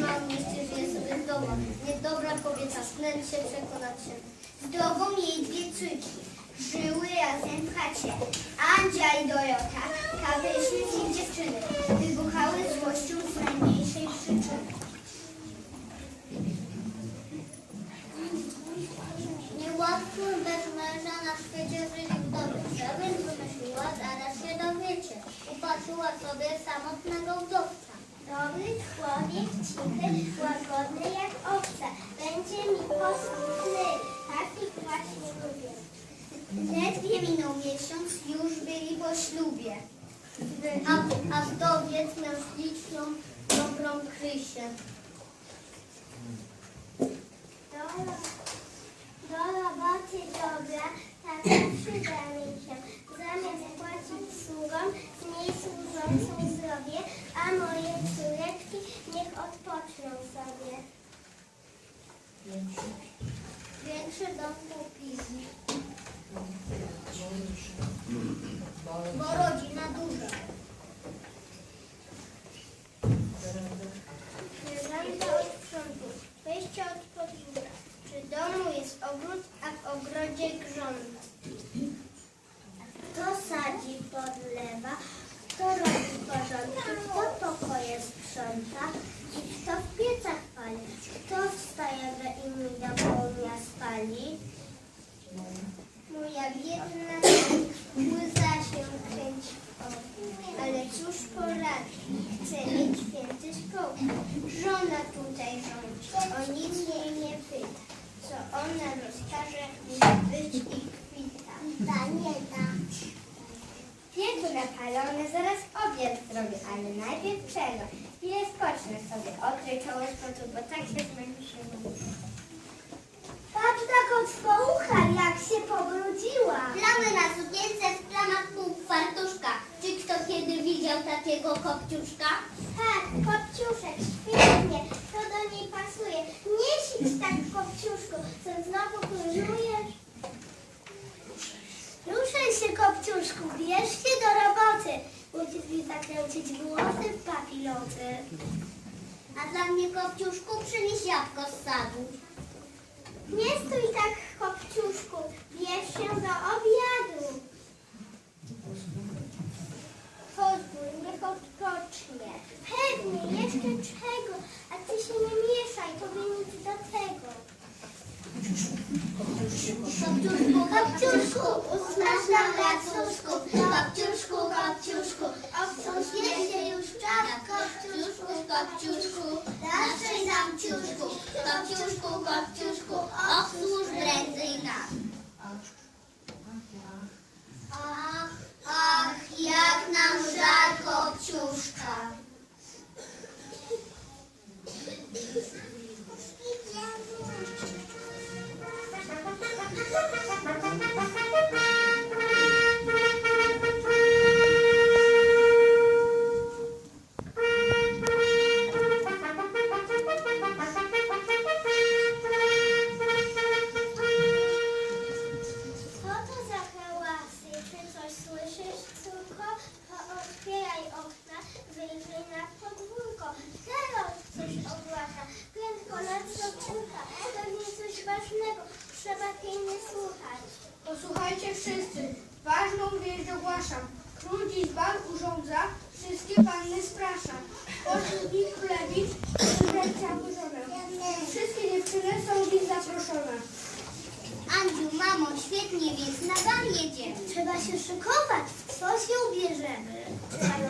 ma mieście, żyje sobie w domu. Niedobra kobieta, snęć się przekonać się. Z drogą jej dwie córki. Żyły razem w chacie. Andzia i Dorota, z nich dziewczyny, wybuchały złością z najmniejszej przyczyny. Niełatwo bez męża na świecie żyć w domu. Więc wymyśliła, zaraz się dowiecie. Upatrzyła sobie samotnego wdowca. Dobry człowiek, cichy, łagodny jak owca. Będzie mi posłuszny, taki właśnie lubię. Ledwie minął miesiąc, już byli po ślubie. A, a wdowiec miał śliczną, dobrą krysię. Dola, do roboty dobra, taka przyda mi się. Zamiast płacić sługom, z niej służącą zrobię, a moje córeczki niech odpoczną sobie. Większy dom kupili, bo rodzina duża. Żąda od sprzątu, wyjście od podwórka. Przy domu jest ogród, a w ogrodzie grządka. Kto sadzi, podlewa, kto robi porządki, kto pokoje sprząta i kto w piecach pali, kto wstaje do południa spali. Moja biedna łza się kręci w oku, ale cóż poradzi, chcę mieć więcej szkoły. Żona tutaj rządzi, o nic jej nie pyta, co ona rozkaże, musi być i kwita. Da, nie da. Piekł napalony, zaraz obiad zrobię, ale najpierw przerwę. Chwilę spocznę sobie, okryj czoło z potu, bo tak się zmęczyłam. Patrz na kocko ucha, jak się pobrudziła. Plamy na sukience, w plamach pół fartuszka. Czy kto kiedy widział takiego kopciuszka? Tak, kopciuszek, świetnie, to do niej pasuje. Nie sidź tak, kopciuszku, co znowu próżnujesz? Ruszaj się, kopciuszku, bierz się do roboty. Musisz mi zakręcić włosy w papiloty. A dla mnie, kopciuszku, przynieś jabłko z sadu. Nie stój tak, kopciuszku, bierz się do obiadu. Pozwól, niech odpocznie. Pewnie, jeszcze czego, a ty się nie mieszaj, tobie nic do tego. Kopciuszku, kopciuszku, nam racuszku. Kopciuszku, kopciuszku, się już czas. Kopciuszku, naszej nam ciuszku. Kopciuszku, kopciuszku, obsłuż prędzej nas. Ach, ach, jak nam żal kopciuszka. Świetnie, więc na bal jedziemy. Trzeba się szykować. Co się ubierzemy? Trzeba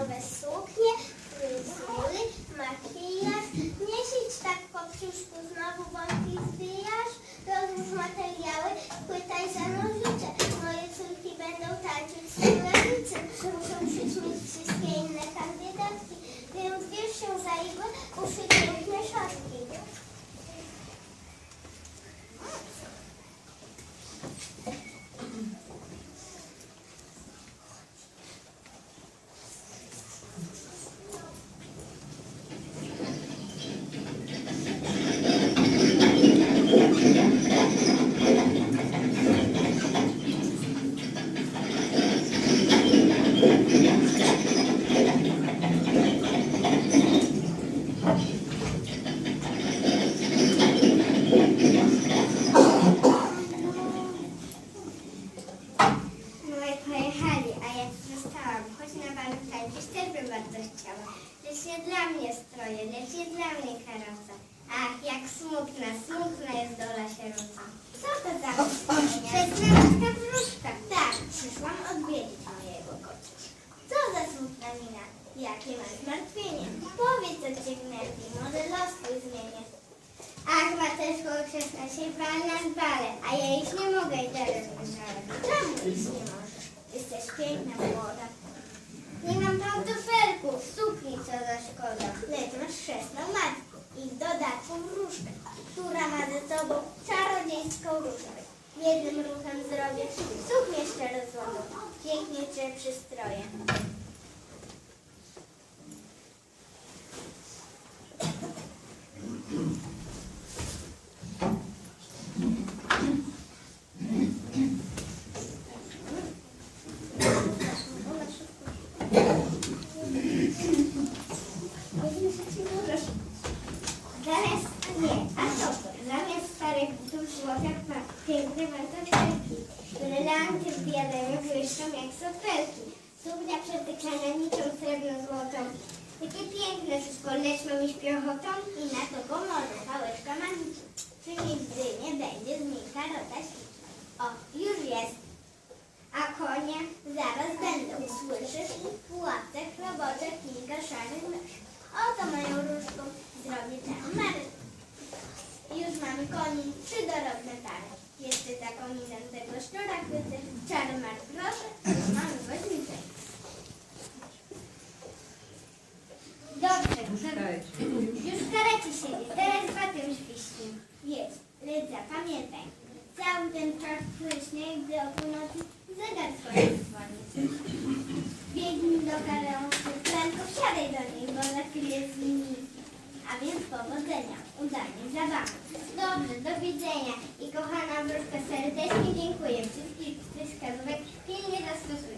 Tak, mam, choć na walentynki też bym bardzo chciała. Lecz nie dla mnie stroje, lecz nie dla mnie karoca. Ach, jak smutna, smutna jest dola sieroca. Co to za smutna? To jest mamuszka wróżka. Tak, przyszłam odwiedzić mojego kocia. Co za smutna mina, jakie mam zmartwienie. Powiedz, co cię gnębi, może los twój zmienię. Ach, mateczko, krzesna się bal nas bale, a ja iść nie mogę i teraz Czemu iść nie możesz? Jesteś piękna, młoda, nie mam pantofelków, sukni co za szkoda. Lecz masz szesną matkę i w dodatku wróżkę, która ma ze sobą czarodziejską różkę. Jednym ruchem zrobię suknię szczerozłoną. Pięknie cię przystroję. Zamiast, nie, a co to? Zamiast starych butów złotych ma które lampy w diademie błyszczą jak sofelki. Suknia przetykana niczą srebrno złotą. Takie piękne wszystko, lecz mam iść piechotą i na to pomoże pałeczka magiczna. Czy nigdy nie będzie z niej karota. O, już jest. A konie zaraz będą, słyszysz? W łapce chloboczek kilka szarych mysz. Oto moją różką zrobię tę. Już mamy koni trzy dorodne pary. Jeszcze konizem tego szczura chwyty. Czarmar proszę, mamy woźnicę. Dobrze, już karecie siedzi, teraz batem świśnie. Jest, lecz zapamiętaj. Cały ten czas płyśnie, gdy o północy zegar swoje dzwoni. Biegnij do karełki, prędko wsiadaj do niej, bo za chwilę jest nim A więc powodzenia, udanej zabawy. Dobrze, do widzenia i kochana wróżka serdecznie dziękuję. Wszystkich wskazówek pilnie zastosuję.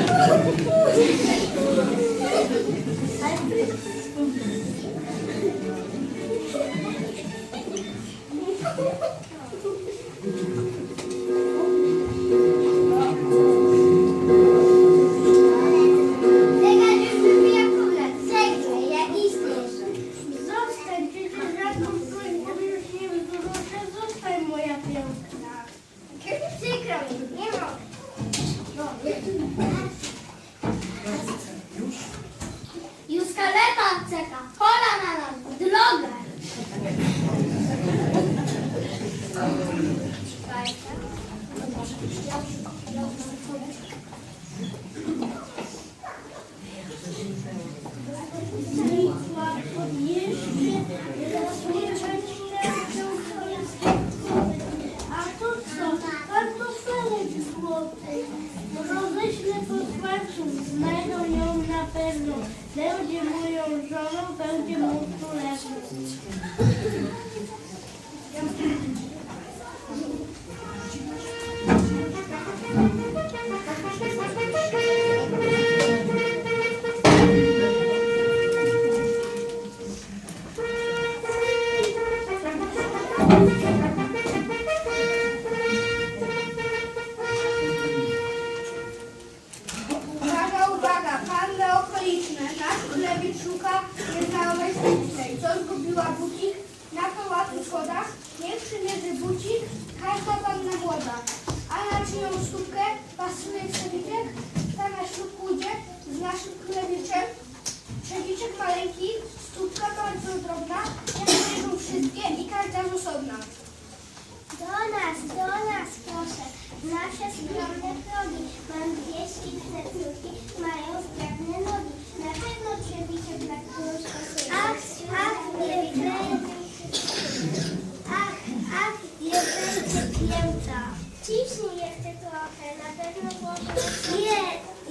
весну, де одімує жолом, де одіму тулесну. Bucik, każda panna młoda. A na czyją stópkę pasuje przewiczek, ta na ślub pójdzie z naszym królewiczem. Przewiczek maleńki, stópka bardzo drobna, jak przymierzą wszystkie i każda z osobna. Do nas, do nas proszę, nasze skromne progi. Mam dwie śliczne córki, mają sprawne nogi. Na pewno przebicie dla którąś pasuje. Ach, ach, nie będzie. Ach, ach, nie będzie pięta. Ciśnij jeszcze trochę, na pewno. Nie,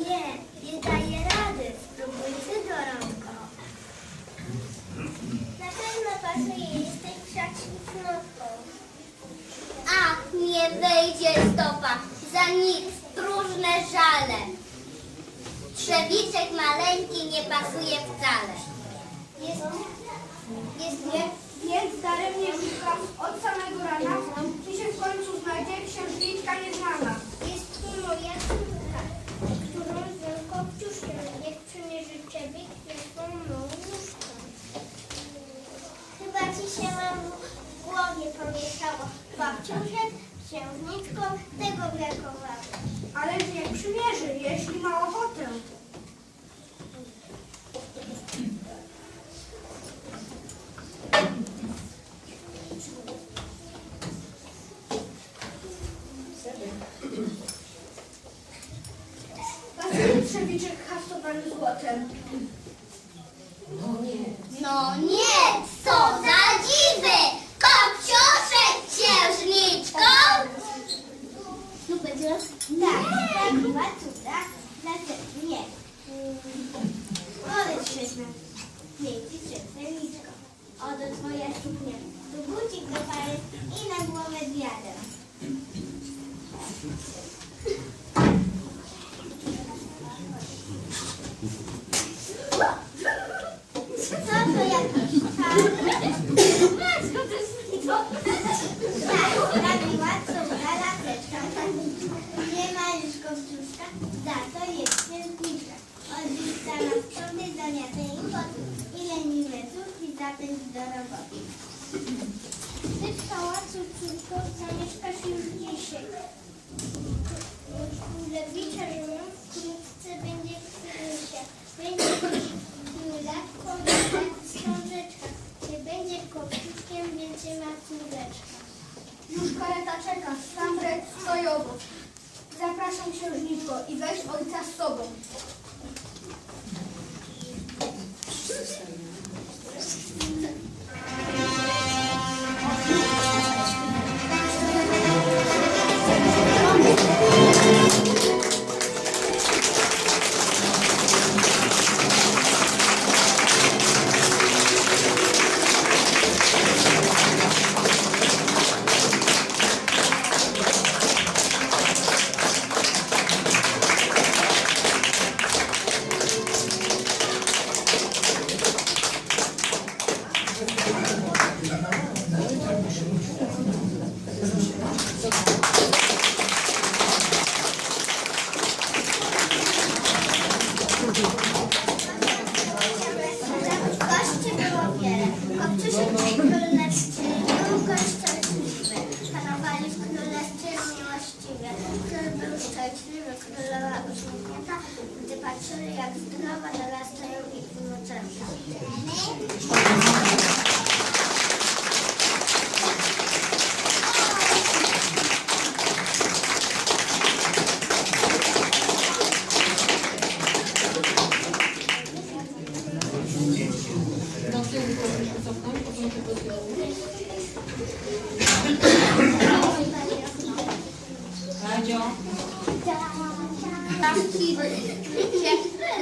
nie, nie daję rady. Spróbuj ty, Doronko. Na pewno pasuje, jesteś wszak ślicznotką. Ach, nie wejdzie stopa, za nic próżne żale. Trzewiczek maleńki nie pasuje wcale. Jest, jest nie? Więc daremnie od samego rana, końcu znajdzie księżniczka nieznana. Jest tu moja córka, którą zwę kopciuszkiem. Niech przymierzy ciebie kwiatką mą nóżką. Chyba ci się mam w głowie pomieszało. Kopciuszek, księżniczką, tego wielkowało. Ale niech przymierzy, jeśli ma ochotę. Pasuje trzewiczek haftowany złotem. No nie, co za dziwy! Kopciuszek księżniczką! Tu będzie? Tak, tak, była cuda. Dlaczego nie? Powiedz świetna. Dzięki księżniczko. Oto twoja suknia. Tu bucik do pary i na głowę diadem. Co to jakiś czarny? Matko, to jest co? Tak, trafiła córka laseczka. Nie ma już kopciuszka, za to jest księżniczka. Od lista na sprząty zamiatę im potu. I leniwe córki zapędzi Obrigada.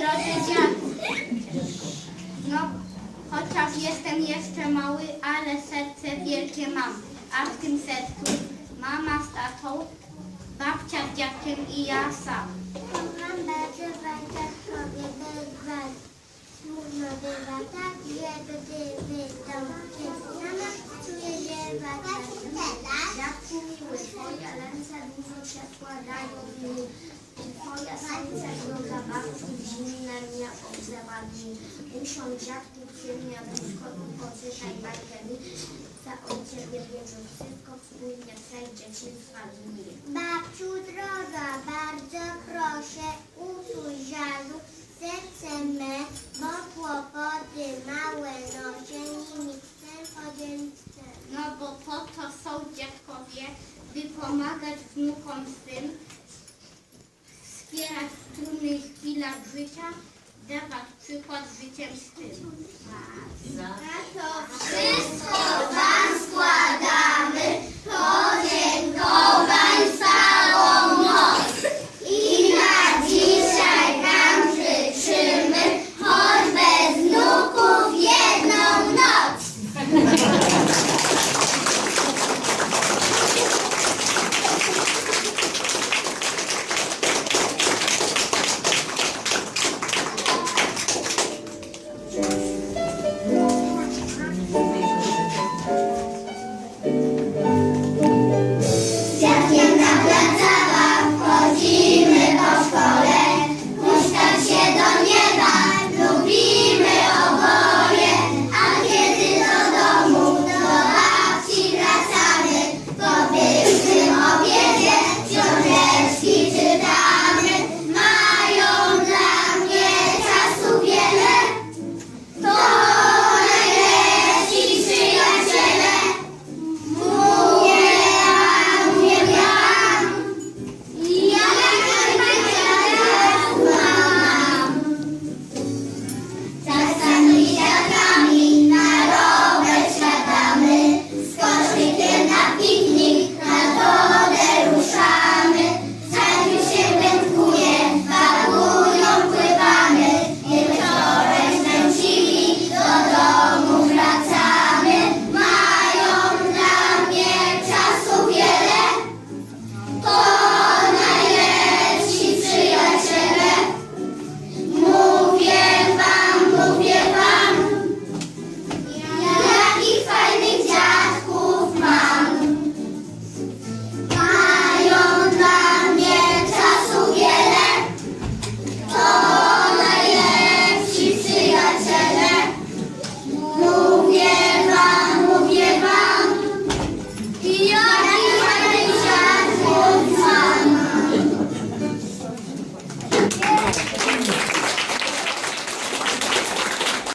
Drodzy dziadku. No, chociaż jestem jeszcze mały, ale serce wielkie mam. A w tym sercu mama z tatą, babcia z dziadkiem i ja sam. Mam bardzo bardzo sobie wyzwać. Smutno bywa tak, że gdy wystąpię sama, czuję, że wata Dziadku miły, twoje ręce dużo ciepła dają mi. Serce do zabawki zimne mnie ogrzewa dni. Muszą dziadku przy szkodą, poczytaj. Za ojcem nie wierzą wszystko, wspólnie. Babciu droga, bardzo proszę, usuń żalu, serce me, bo kłopoty małe noszę, nimi chcę sen. No bo po to są dziadkowie, by pomagać wnukom swym, wspierać w trudnych chwilach życia, dawać przykład życiem swym. Za to wszystko Wam składamy podziękowań sam.